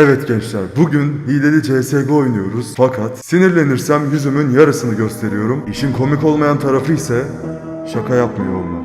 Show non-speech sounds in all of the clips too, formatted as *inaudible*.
Evet gençler bugün hileli CSGO oynuyoruz fakat sinirlenirsem yüzümün yarısını gösteriyorum. İşin komik olmayan tarafı ise şaka yapmıyor olmam.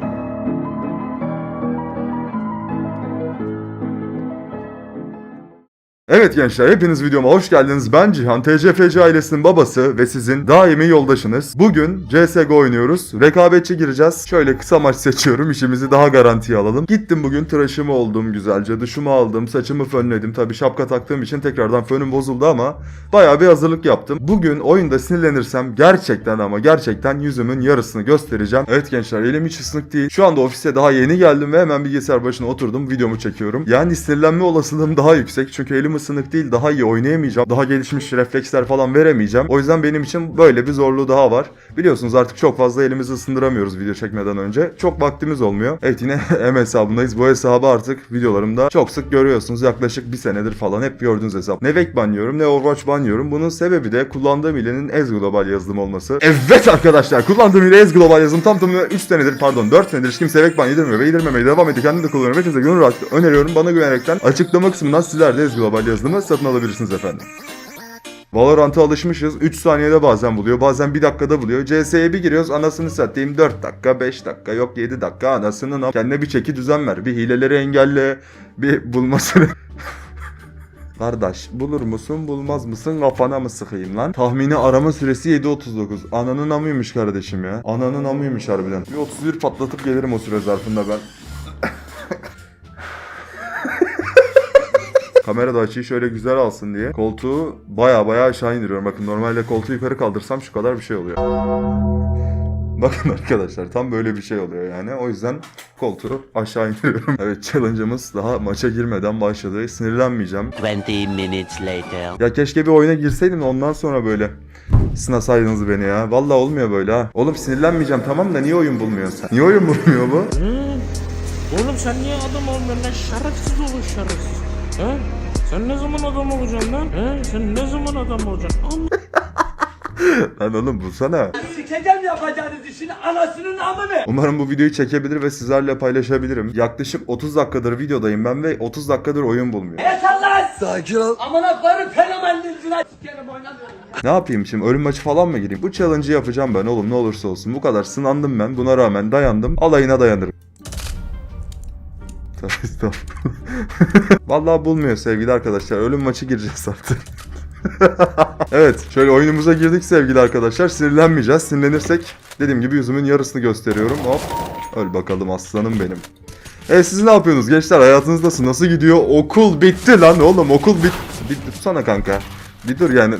Evet gençler hepiniz videoma hoş geldiniz. Ben Cihan, TCFC ailesinin babası ve sizin daimi yoldaşınız. Bugün CSGO oynuyoruz. Rekabetçi gireceğiz. Şöyle kısa maç seçiyorum. işimizi daha garantiye alalım. Gittim bugün tıraşımı oldum güzelce. Duşumu aldım. Saçımı fönledim. Tabii şapka taktığım için tekrardan fönüm bozuldu ama bayağı bir hazırlık yaptım. Bugün oyunda sinirlenirsem gerçekten ama gerçekten yüzümün yarısını göstereceğim. Evet gençler elim hiç ısınık değil. Şu anda ofise daha yeni geldim ve hemen bilgisayar başına oturdum. Videomu çekiyorum. Yani sinirlenme olasılığım daha yüksek. Çünkü elim ısınık değil. Daha iyi oynayamayacağım. Daha gelişmiş refleksler falan veremeyeceğim. O yüzden benim için böyle bir zorluğu daha var. Biliyorsunuz artık çok fazla elimizi ısındıramıyoruz video çekmeden önce. Çok vaktimiz olmuyor. Evet yine *laughs* M hesabındayız. Bu hesabı artık videolarımda çok sık görüyorsunuz. Yaklaşık bir senedir falan hep gördüğünüz hesap. Ne Vek banlıyorum ne Overwatch banlıyorum. Bunun sebebi de kullandığım ilenin Ez Global yazılım olması. Evet arkadaşlar kullandığım ile Ez Global yazılım tam tamına 3 senedir pardon 4 senedir hiç kimse Vek ban yedirmiyor ve yedirmemeye devam ediyor. Kendim de kullanıyorum. Hepinize gönül öneriyorum. Bana güvenerekten açıklama kısmından sizler de Ez Global yazılımı satın alabilirsiniz efendim. Valorant'a alışmışız. 3 saniyede bazen buluyor. Bazen 1 dakikada buluyor. CS'ye bir giriyoruz. Anasını satayım 4 dakika, 5 dakika, yok 7 dakika. Anasının Kendine bir çeki düzen ver. Bir hileleri engelle. Bir bulmasını... *laughs* Kardeş bulur musun bulmaz mısın kafana mı sıkayım lan? Tahmini arama süresi 7.39. Ananın amıymış kardeşim ya. Ananın amıymış harbiden. Bir 31 patlatıp gelirim o süre zarfında ben. Kamera da açıyı şöyle güzel alsın diye koltuğu baya baya aşağı indiriyorum. Bakın normalde koltuğu yukarı kaldırsam şu kadar bir şey oluyor. *laughs* Bakın arkadaşlar tam böyle bir şey oluyor yani. O yüzden koltuğu aşağı indiriyorum. *laughs* evet challenge'ımız daha maça girmeden başladı. Sinirlenmeyeceğim. 20 minutes later. Ya keşke bir oyuna girseydim de ondan sonra böyle sınasaydınız beni ya. Vallahi olmuyor böyle ha. Oğlum sinirlenmeyeceğim tamam da niye oyun bulmuyorsun sen? Niye oyun bulmuyor bu? Hı? Oğlum sen niye adam olmuyorsun lan şerefsiz olur şerefsiz. He? Sen ne zaman adam olacaksın lan? He? Sen ne zaman adam olacaksın? *laughs* Lan oğlum bulsana. Sikeceğim yapacağınız işin anasının amını. Umarım bu videoyu çekebilir ve sizlerle paylaşabilirim. Yaklaşık 30 dakikadır videodayım ben ve 30 dakikadır oyun bulmuyor. Yeter lan. Sakin ol. Amına koyarım fenomenliğine sikerim oynamıyorum. Ne yapayım şimdi ölüm maçı falan mı gireyim? Bu challenge'ı yapacağım ben oğlum ne olursa olsun. Bu kadar sınandım ben buna rağmen dayandım. Alayına dayanırım. Tövbe estağfurullah. *laughs* Vallahi bulmuyor sevgili arkadaşlar. Ölüm maçı gireceğiz artık. *laughs* evet şöyle oyunumuza girdik sevgili arkadaşlar. Sinirlenmeyeceğiz. Sinirlenirsek dediğim gibi yüzümün yarısını gösteriyorum. Hop. Öl bakalım aslanım benim. E siz ne yapıyorsunuz gençler? Hayatınız nasıl? Nasıl gidiyor? Okul bitti lan oğlum. Okul bit bitti. Tutsana kanka. Bir dur yani.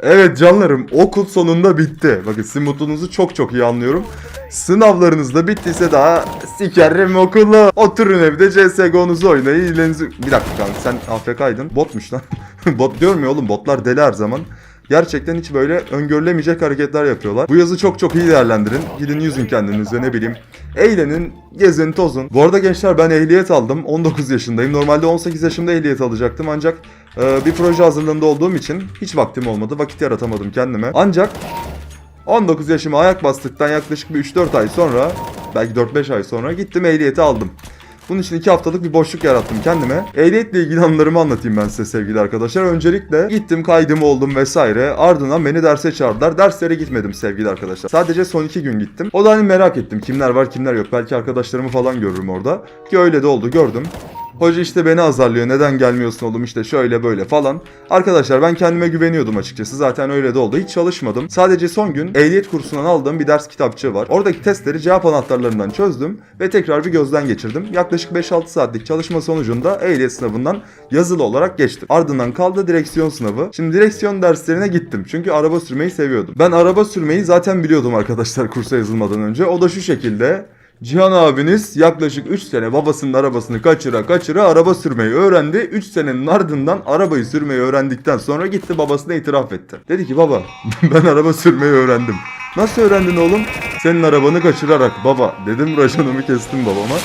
Evet canlarım okul sonunda bitti. Bakın sizin mutluluğunuzu çok çok iyi anlıyorum. Sınavlarınız da bittiyse daha sikerim okulu. Oturun evde CSGO'nuzu oynayın. İlenizi... Bir dakika kanka sen AFK'ydın. Botmuş lan. *laughs* Bot diyorum ya oğlum botlar deli her zaman. Gerçekten hiç böyle öngörülemeyecek hareketler yapıyorlar. Bu yazı çok çok iyi değerlendirin. Gidin yüzün kendinize ne bileyim. Eğlenin, gezin, tozun. Bu arada gençler ben ehliyet aldım. 19 yaşındayım. Normalde 18 yaşımda ehliyet alacaktım ancak e, bir proje hazırlığında olduğum için hiç vaktim olmadı. Vakit yaratamadım kendime. Ancak 19 yaşıma ayak bastıktan yaklaşık bir 3-4 ay sonra belki 4-5 ay sonra gittim ehliyeti aldım. Bunun için 2 haftalık bir boşluk yarattım kendime. Ehliyetle ilgili anılarımı anlatayım ben size sevgili arkadaşlar. Öncelikle gittim kaydım oldum vesaire. Ardından beni derse çağırdılar. Derslere gitmedim sevgili arkadaşlar. Sadece son 2 gün gittim. O da hani merak ettim kimler var kimler yok. Belki arkadaşlarımı falan görürüm orada. Ki öyle de oldu gördüm. Hoca işte beni azarlıyor. Neden gelmiyorsun oğlum işte şöyle böyle falan. Arkadaşlar ben kendime güveniyordum açıkçası. Zaten öyle de oldu. Hiç çalışmadım. Sadece son gün ehliyet kursundan aldığım bir ders kitapçığı var. Oradaki testleri cevap anahtarlarından çözdüm ve tekrar bir gözden geçirdim. Yaklaşık 5-6 saatlik çalışma sonucunda ehliyet sınavından yazılı olarak geçtim. Ardından kaldı direksiyon sınavı. Şimdi direksiyon derslerine gittim. Çünkü araba sürmeyi seviyordum. Ben araba sürmeyi zaten biliyordum arkadaşlar kursa yazılmadan önce. O da şu şekilde. Cihan abiniz yaklaşık 3 sene babasının arabasını kaçıra kaçıra araba sürmeyi öğrendi. 3 senenin ardından arabayı sürmeyi öğrendikten sonra gitti babasına itiraf etti. Dedi ki baba *laughs* ben araba sürmeyi öğrendim. Nasıl öğrendin oğlum? Senin arabanı kaçırarak baba dedim rajonumu kestim babama.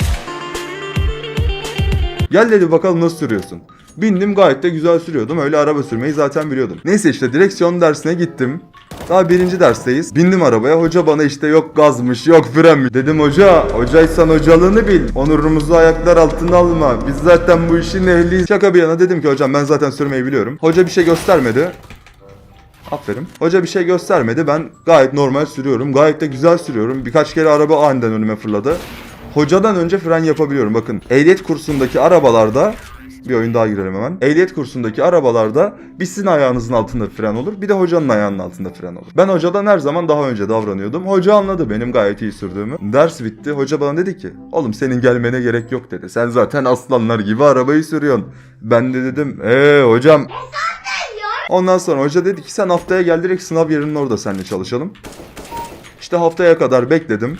Gel dedi bakalım nasıl sürüyorsun. Bindim gayet de güzel sürüyordum. Öyle araba sürmeyi zaten biliyordum. Neyse işte direksiyon dersine gittim. Daha birinci dersteyiz. Bindim arabaya. Hoca bana işte yok gazmış, yok frenmiş. Dedim hoca, hocaysan hocalığını bil. Onurumuzu ayaklar altına alma. Biz zaten bu işin ehliyiz. Şaka bir yana dedim ki hocam ben zaten sürmeyi biliyorum. Hoca bir şey göstermedi. Aferin. Hoca bir şey göstermedi. Ben gayet normal sürüyorum. Gayet de güzel sürüyorum. Birkaç kere araba aniden önüme fırladı. Hocadan önce fren yapabiliyorum. Bakın ehliyet kursundaki arabalarda bir oyun daha girelim hemen. Ehliyet kursundaki arabalarda bir sizin ayağınızın altında fren olur. Bir de hocanın ayağının altında fren olur. Ben hocadan her zaman daha önce davranıyordum. Hoca anladı benim gayet iyi sürdüğümü. Ders bitti. Hoca bana dedi ki oğlum senin gelmene gerek yok dedi. Sen zaten aslanlar gibi arabayı sürüyorsun. Ben de dedim eee hocam Ondan sonra hoca dedi ki sen haftaya gel direkt sınav yerinin orada seninle çalışalım. İşte haftaya kadar bekledim.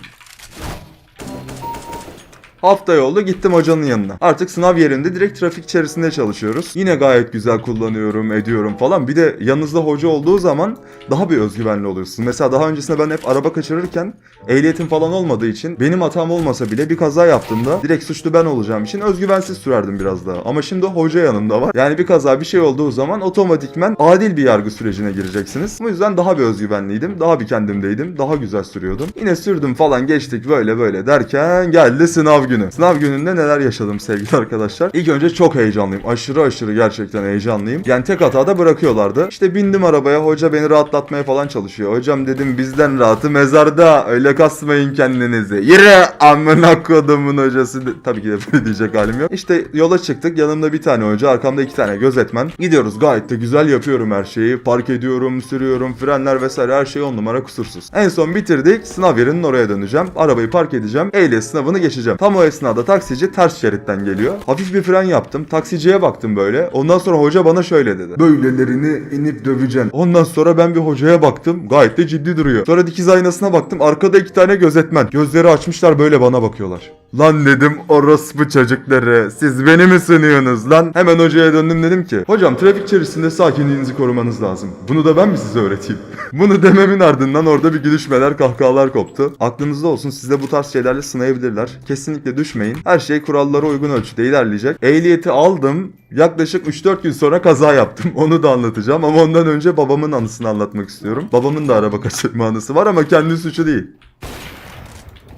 Hafta oldu gittim hocanın yanına. Artık sınav yerinde direkt trafik içerisinde çalışıyoruz. Yine gayet güzel kullanıyorum, ediyorum falan. Bir de yanınızda hoca olduğu zaman daha bir özgüvenli oluyorsun. Mesela daha öncesinde ben hep araba kaçırırken ehliyetim falan olmadığı için benim hatam olmasa bile bir kaza yaptığımda direkt suçlu ben olacağım için özgüvensiz sürerdim biraz daha. Ama şimdi hoca yanımda var. Yani bir kaza bir şey olduğu zaman otomatikmen adil bir yargı sürecine gireceksiniz. Bu yüzden daha bir özgüvenliydim. Daha bir kendimdeydim. Daha güzel sürüyordum. Yine sürdüm falan geçtik böyle böyle derken geldi sınav günü. Sınav gününde neler yaşadım sevgili *laughs* arkadaşlar. İlk önce çok heyecanlıyım. Aşırı aşırı gerçekten heyecanlıyım. Yani tek hatada bırakıyorlardı. İşte bindim arabaya hoca beni rahatlatmaya falan çalışıyor. Hocam dedim bizden rahatı mezarda. Öyle kasmayın kendinizi. Yürü amına kodumun hocası. Tabii ki de böyle *laughs* diyecek halim yok. İşte yola çıktık. Yanımda bir tane hoca, arkamda iki tane gözetmen. Gidiyoruz gayet de güzel yapıyorum her şeyi. Park ediyorum, sürüyorum, frenler vesaire her şey on numara kusursuz. En son bitirdik. Sınav yerinin oraya döneceğim. Arabayı park edeceğim. Ehliyet sınavını geçeceğim. Tam o esnada taksici ters şeritten geliyor. Hafif bir fren yaptım. Taksiciye baktım böyle. Ondan sonra hoca bana şöyle dedi. Böylelerini inip döveceksin. Ondan sonra ben bir hocaya baktım. Gayet de ciddi duruyor. Sonra dikiz aynasına baktım. Arkada iki tane gözetmen. Gözleri açmışlar böyle bana bakıyorlar. Lan dedim orospu çocukları. Siz beni mi sınıyorsunuz lan? Hemen hocaya döndüm dedim ki. Hocam trafik içerisinde sakinliğinizi korumanız lazım. Bunu da ben mi size öğreteyim? *laughs* Bunu dememin ardından orada bir gülüşmeler kahkahalar koptu. Aklınızda olsun size bu tarz şeylerle sınayabilirler. Kesinlikle düşmeyin. Her şey kurallara uygun ölçüde ilerleyecek. Ehliyeti aldım. Yaklaşık 3-4 gün sonra kaza yaptım. *laughs* Onu da anlatacağım ama ondan önce babamın anısını anlatmak istiyorum. Babamın da araba kaçırma anısı var ama kendi suçu değil.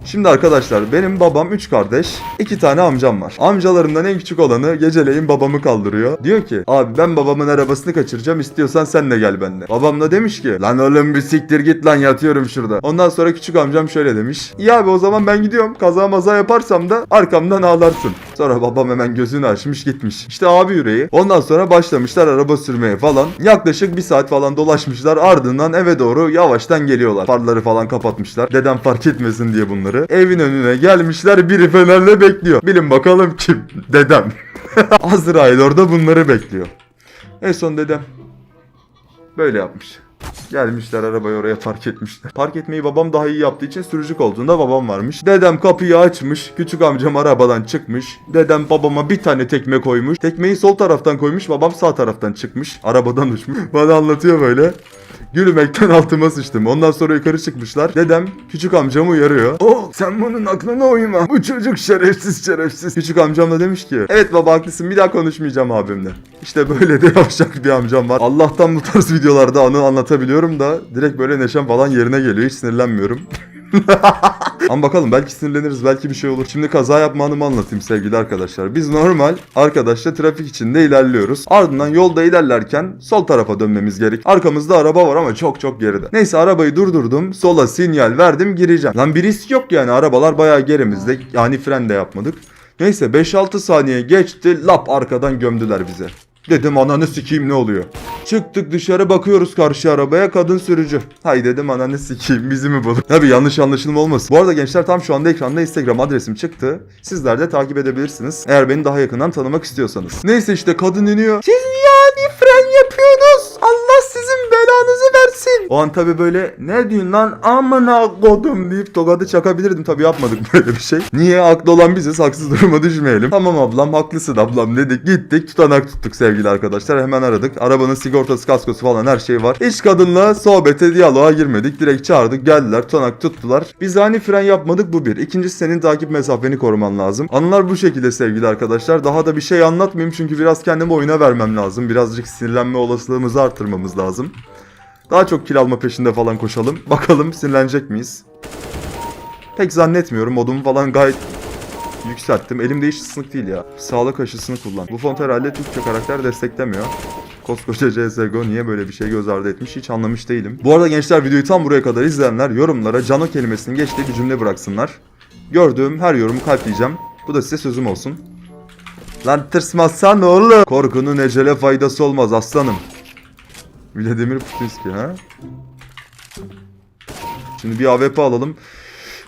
Şimdi arkadaşlar benim babam 3 kardeş, 2 tane amcam var. Amcalarımdan en küçük olanı geceleyin babamı kaldırıyor. Diyor ki abi ben babamın arabasını kaçıracağım istiyorsan sen de gel benimle. Babam da demiş ki lan oğlum bir siktir git lan yatıyorum şurada. Ondan sonra küçük amcam şöyle demiş. İyi abi o zaman ben gidiyorum kaza maza yaparsam da arkamdan ağlarsın. Sonra babam hemen gözünü açmış gitmiş. İşte abi yüreği. Ondan sonra başlamışlar araba sürmeye falan. Yaklaşık bir saat falan dolaşmışlar ardından eve doğru yavaştan geliyorlar. Farları falan kapatmışlar. Dedem fark etmesin diye bunları. Evin önüne gelmişler biri fenerle bekliyor. Bilin bakalım kim? Dedem. *laughs* Azrail orada bunları bekliyor. En son dedem böyle yapmış. Gelmişler arabayı oraya park etmişler. Park etmeyi babam daha iyi yaptığı için sürücü koltuğunda babam varmış. Dedem kapıyı açmış. Küçük amcam arabadan çıkmış. Dedem babama bir tane tekme koymuş. Tekmeyi sol taraftan koymuş. Babam sağ taraftan çıkmış. Arabadan uçmuş. *laughs* Bana anlatıyor böyle. Gülmekten *laughs* altıma sıçtım. Ondan sonra yukarı çıkmışlar. Dedem küçük amcamı uyarıyor. O sen bunun aklına uyma. Bu çocuk şerefsiz şerefsiz. Küçük amcam da demiş ki evet baba haklısın bir daha konuşmayacağım abimle. İşte böyle de *laughs* yavşak bir amcam var. Allah'tan bu tarz videolarda anı anlatabiliyorum da direkt böyle neşem falan yerine geliyor. Hiç sinirlenmiyorum. *laughs* Ama bakalım belki sinirleniriz belki bir şey olur. Şimdi kaza yapma anımı anlatayım sevgili arkadaşlar. Biz normal arkadaşla trafik içinde ilerliyoruz. Ardından yolda ilerlerken sol tarafa dönmemiz gerek. Arkamızda araba var ama çok çok geride. Neyse arabayı durdurdum. Sola sinyal verdim gireceğim. Lan bir risk yok yani arabalar bayağı gerimizde. Yani fren de yapmadık. Neyse 5-6 saniye geçti lap arkadan gömdüler bize. Dedim ananı sikeyim ne oluyor? Çıktık dışarı bakıyoruz karşı arabaya kadın sürücü. Hay dedim ananı sikeyim bizi mi bulur? Tabii yanlış anlaşılma olmasın. Bu arada gençler tam şu anda ekranda Instagram adresim çıktı. Sizler de takip edebilirsiniz. Eğer beni daha yakından tanımak istiyorsanız. Neyse işte kadın iniyor. Siz yani fren yapıyorsunuz. Versin. O an tabii böyle ne diyorsun lan amına kodum deyip tokadı çakabilirdim. Tabii yapmadık *laughs* böyle bir şey. Niye? Haklı olan biziz. Haksız duruma düşmeyelim. Tamam ablam haklısın ablam dedik. Gittik tutanak tuttuk sevgili arkadaşlar. Hemen aradık. Arabanın sigortası kaskosu falan her şey var. Hiç kadınla sohbete diyaloğa girmedik. Direkt çağırdık geldiler tutanak tuttular. Biz hani fren yapmadık bu bir. İkincisi senin takip mesafeni koruman lazım. Anılar bu şekilde sevgili arkadaşlar. Daha da bir şey anlatmayayım çünkü biraz kendimi oyuna vermem lazım. Birazcık sinirlenme olasılığımızı artırmamız lazım. Daha çok kill alma peşinde falan koşalım. *laughs* Bakalım sinirlenecek miyiz? Pek zannetmiyorum. Modumu falan gayet yükselttim. Elimde hiç sınık değil ya. Sağlık aşısını kullan. Bu font herhalde Türkçe karakter desteklemiyor. Koskoca CSGO niye böyle bir şey göz ardı etmiş hiç anlamış değilim. Bu arada gençler videoyu tam buraya kadar izleyenler yorumlara Cano kelimesinin geçtiği bir cümle bıraksınlar. Gördüğüm her yorumu kalpleyeceğim. Bu da size sözüm olsun. Lan tırsmazsan oğlum. Korkunun ecele faydası olmaz aslanım. Vladimir Putinski ha? Şimdi bir AWP alalım.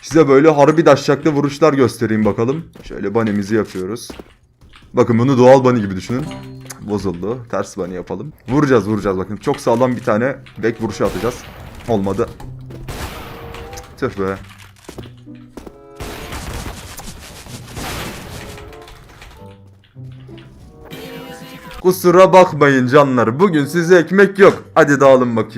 Size böyle harbi daşşaklı vuruşlar göstereyim bakalım. Şöyle banemizi yapıyoruz. Bakın bunu doğal bani gibi düşünün. Bozuldu. Ters bani yapalım. Vuracağız vuracağız bakın. Çok sağlam bir tane back vuruşu atacağız. Olmadı. Tüh be. Kusura bakmayın canlar. Bugün size ekmek yok. Hadi dağılın bakayım.